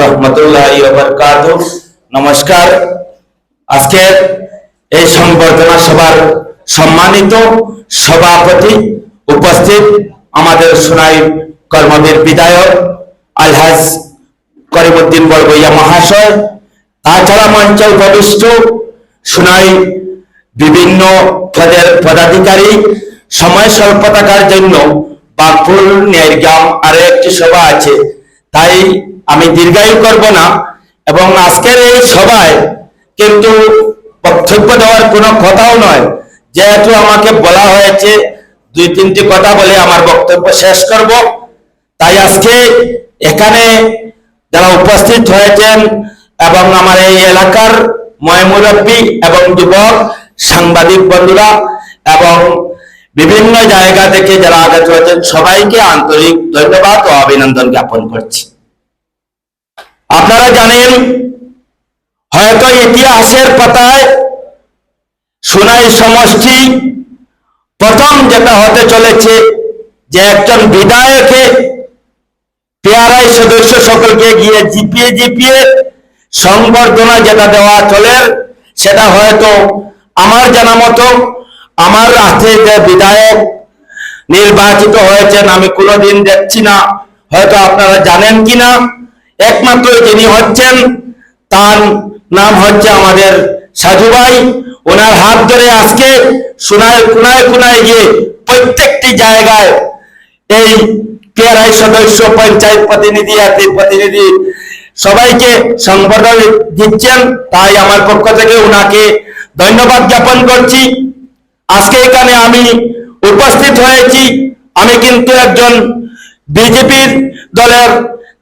রহমতুল্লাহ নমস্কার। আজকে এই সংবর্ধনা সভার সম্মানিত সভাপতি উপস্থিত আমাদের সোনাই কর্মবীর বিধায়ক আলহাজ করিমুদ্দিন বরবইয়া মহাশয়, তাছাড়া মঞ্চে উপবিষ্ট সোনাই বিভিন্ন পদের পদাধিকারী, সময় স্বল্পতাকার জন্য বাঘপুর ন্যায়গ্রাম আরও একটি সভা আছে। তাই আমি দীর্ঘায়ু করব না এবং আজকের এই সভায় কিন্তু বক্তব্য দেওয়ার কোনো কথাও নয়। যেহেতু আমাকে বলা হয়েছে, দুই তিনটি কথা বলে আমার বক্তব্য শেষ করব। তাই আজকে এখানে যারা উপস্থিত হয়েছেন এবং আমার এই এলাকার ময়মুরব্বী এবং যুবক, সাংবাদিক বন্ধুরা এবং বিভিন্ন জায়গা থেকে যারা আগত হয়েছেন, সবাইকে আন্তরিক ধন্যবাদ ও অভিনন্দন জ্ঞাপন করছি। আপনারা জানেন, হয়তো ইতিহাসের পাতায় সোনাই সমষ্টি। প্রথম যেটা হতে চলেছে, যে একজন বিধায়কে পেয়ারাই সদস্য সকলকে গিয়ে জিপিয়ে জিপিয়ে সংবর্ধনা যেটা দেওয়া চলে, সেটা হয়তো আমার জানা মতো আমার হাতে যে বিধায়ক নির্বাচিত হয়েছেন, আমি কোনোদিন দেখছি না। হয়তো আপনারা জানেন কিনা একমাত্র যিনি হচ্ছেন, তার নাম হচ্ছে আমাদের সাধু ভাই। ওনার হাত ধরে আজকে সোনায় কোনায় কোনায় গিয়ে প্রত্যেকটি জায়গায় এই পেয়ারাই সদস্য, পঞ্চায়েত প্রতিনিধি আর্থিক প্রতিনিধি সবাইকে সংবর্ধনা দিচ্ছেন। তাই আমার পক্ষ থেকে ওনাকে ধন্যবাদ জ্ঞাপন করছি। আজকে এখানে আমি উপস্থিত হয়েছি। আমি কিন্তু একজন বিজেপির দলের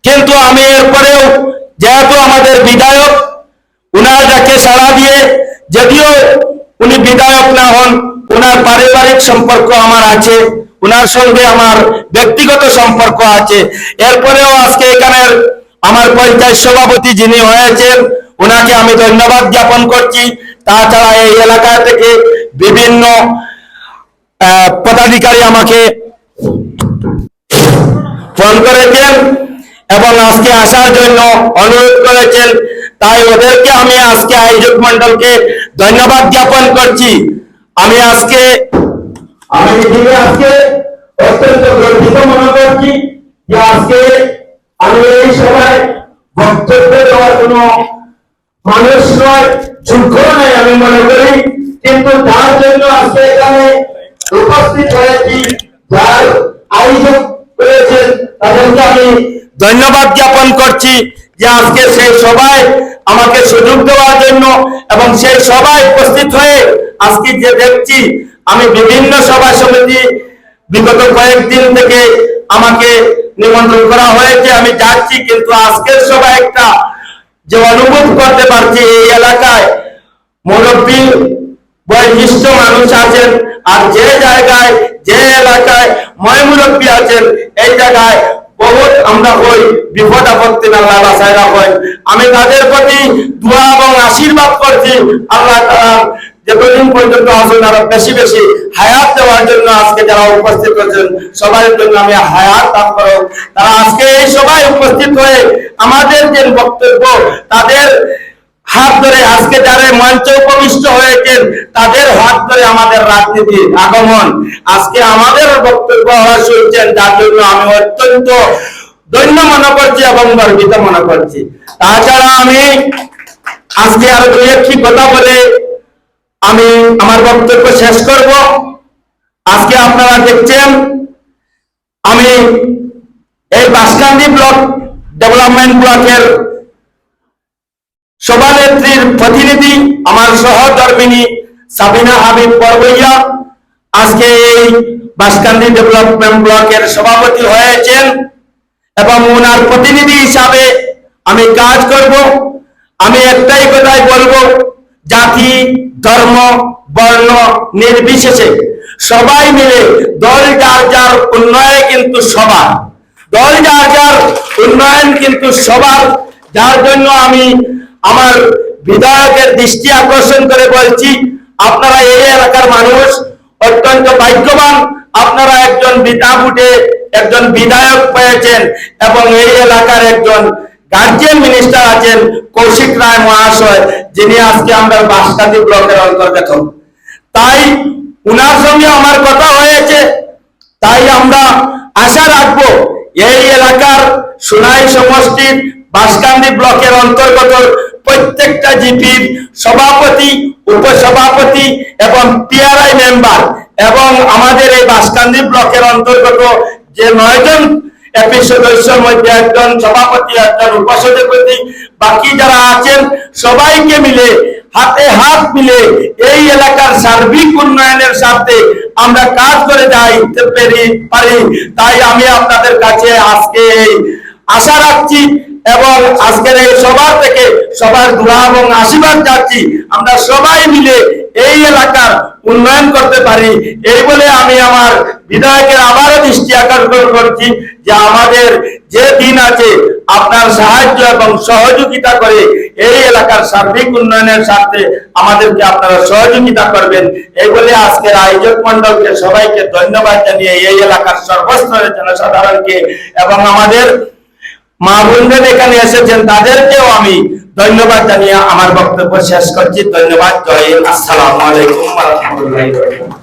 কিন্তু আমি এরপরেও যেহেতু আমাদের বিধায়ক, উনার ডাকে সাড়া দিয়ে, যদিও উনি বিধায়ক না হন, উনার পারিবারিক সম্পর্ক আমার আছে, উনার সঙ্গে আমার ব্যক্তিগত সম্পর্ক আছে। এরপরেও আজকে এখানের আমার পঞ্চায়েত সভাপতি যিনি হয়েছেন ওনাকে আমি ধন্যবাদ জ্ঞাপন করছি। তাছাড়া এই এলাকা থেকে বিভিন্ন পদাধিকারী আমাকে ফোন করেছেন। এবং আজকে আসার জন্য অনুরোধ করেছেন। তাই ওদেরকে আমি আজকে আয়োজক মন্ডলকে ধন্যবাদ জ্ঞাপন করছি। আমি আজকে আমি নিজেকে আজকে অত্যন্ত গর্বিত মনে করছি যে আজকে আমি এই সভায় বক্তব্য দেওয়ার কোনো মানুষ নয়, যোগ্য নয় আমি মনে করি। কিন্তু তার জন্য আজকে এখানে উপস্থিত হয়েছি। যার আয়োজক করেছেন তাদেরকে আমি ধন্যবাদ জ্ঞাপন করছি যে আজকে সেই সভায় আমাকে সুযোগ দেওয়ার জন্য এবং সেই সভায় উপস্থিত হয়ে আজকে যে দেখছি, আমি বিভিন্ন সভা সমিতি বিগত কয়েকদিন থেকে আমাকে নিমন্ত্রণ করা হয়েছে, আমি যাচ্ছি, কিন্তু আজকের সভায় একটা যে অনুভব করতে পারছি এই এলাকায় মুরব্বী, বয়োজ্যেষ্ঠ মানুষ আছেন আর যে জায়গায়, যে এলাকায় ময় মুরব্বী আছেন, এই জায়গায় বহুত আমরা হই, বিপদ আল্লাহ আমি তাদের প্রতি দোয়া এবং আশীর্বাদ করছি। আল্লাহ যতদিন পর্যন্ত আসুন আরও বেশি বেশি হায়াত দেওয়ার জন্য আজকে যারা উপস্থিত হয়েছেন, সবার জন্য আমি হায়াত দান করো তারা আজকে এই সবাই উপস্থিত হয়ে আমাদের যে বক্তব্য, তাদের হাত ধরে আজকে যারা মঞ্চে উপবিষ্ট হয়েছেন, তাদের হাত ধরে আমাদের রাজনীতি আগমন। আজকে আমাদের বক্তব্য ওরা শুনছেন যার জন্য আমি অত্যন্ত ধন্য মনে করছি এবং গর্বিত মনে করছি। তাছাড়া আমি আজকে আরও দুই একটি কথা বলে আমি আমার বক্তব্য শেষ করব। আজকে আপনারা দেখছেন, আমি এই বাসকান্দি ব্লক ডেভেলপমেন্ট ব্লকের সভানেত্রীর প্রতিনিধি, আমার সহধর্মিনী সাবিনা হাবিব বরবইয়া। আজকে এই বাসকান্দি ডেভেলপমেন্ট ব্লকের সভাপতি হয়েছেন এবং ওনার প্রতিনিধি হিসাবে আমি কাজ করব। আমি একটাই কথাই বলব, জাতি, ধর্ম, বর্ণ নির্বিশেষে সবাই মিলে দল যার যার উন্নয়নে কিন্তু সবার। দল যার যার উন্নয়ন কিন্তু সবার। যার জন্য আমি আমার বিধায়কের দৃষ্টি আকর্ষণ করে বলছি, আপনারা এই এলাকার মানুষ, অত্যন্ত ভাগ্যবান, আপনারা একজন বিনা ভোটে একজন বিধায়ক পেয়েছেন এবং এই এলাকার একজন গার্জিয়ান মিনিস্টার আছেন কৌশিক রায় মহাশয়, যিনি আজকে আমরা বাসকান্দি ব্লকের অন্তর্গত। তাই উনার সঙ্গে আমার কথা হয়েছে, তাই আমরা আশা রাখব এই এলাকার সোনাই সমষ্টির বাসকান্দি ব্লকের অন্তর্গত প্রত্যেকটা জিপির সভাপতি, উপসভাপতি এবং পিআরআই মেম্বার এবং আমাদের এই বাসকান্দি ব্লকের অন্তর্গত যে নয়জন এপি সদস্যের মধ্যে একজন সভাপতি, একজন উপসভাপতি, বাকি যারা আছেন সবাইকে মিলে, হাতে হাত মিলে এই এলাকার সার্বিক উন্নয়নের স্বার্থে আমরা কাজ করে যাইতে পেরি তাই আমি আপনাদের কাছে আজকে আশা রাখছি এবং আজকের এই সভা থেকে সবার দোয়া এবং আশীর্বাদ চাচ্ছি। আমরা সবাই মিলে এই এলাকার উন্নয়ন করতে পারি। এই বলে আমি আমার বিধায়কের আবারও দৃষ্টি আকর্ষণ করছি যে আমাদের যে দিন আছে, আপনার সাহায্য এবং সহযোগিতা করে এই এলাকার সার্বিক উন্নয়নের স্বার্থে আমাদেরকে আপনারা সহযোগিতা করবেন। এই বলে আজকের আয়োজক মন্ডলকে সবাইকে ধন্যবাদ জানিয়ে এই এলাকার সর্বস্তরের জনসাধারণকে এবং আমাদের মা এখানে এসেছেন, তাদেরকেও আমি ধন্যবাদ জানিয়ে আমার বক্তব্য শেষ করছি ধন্যবাদ, জয়। আসসালামু আলাইকুম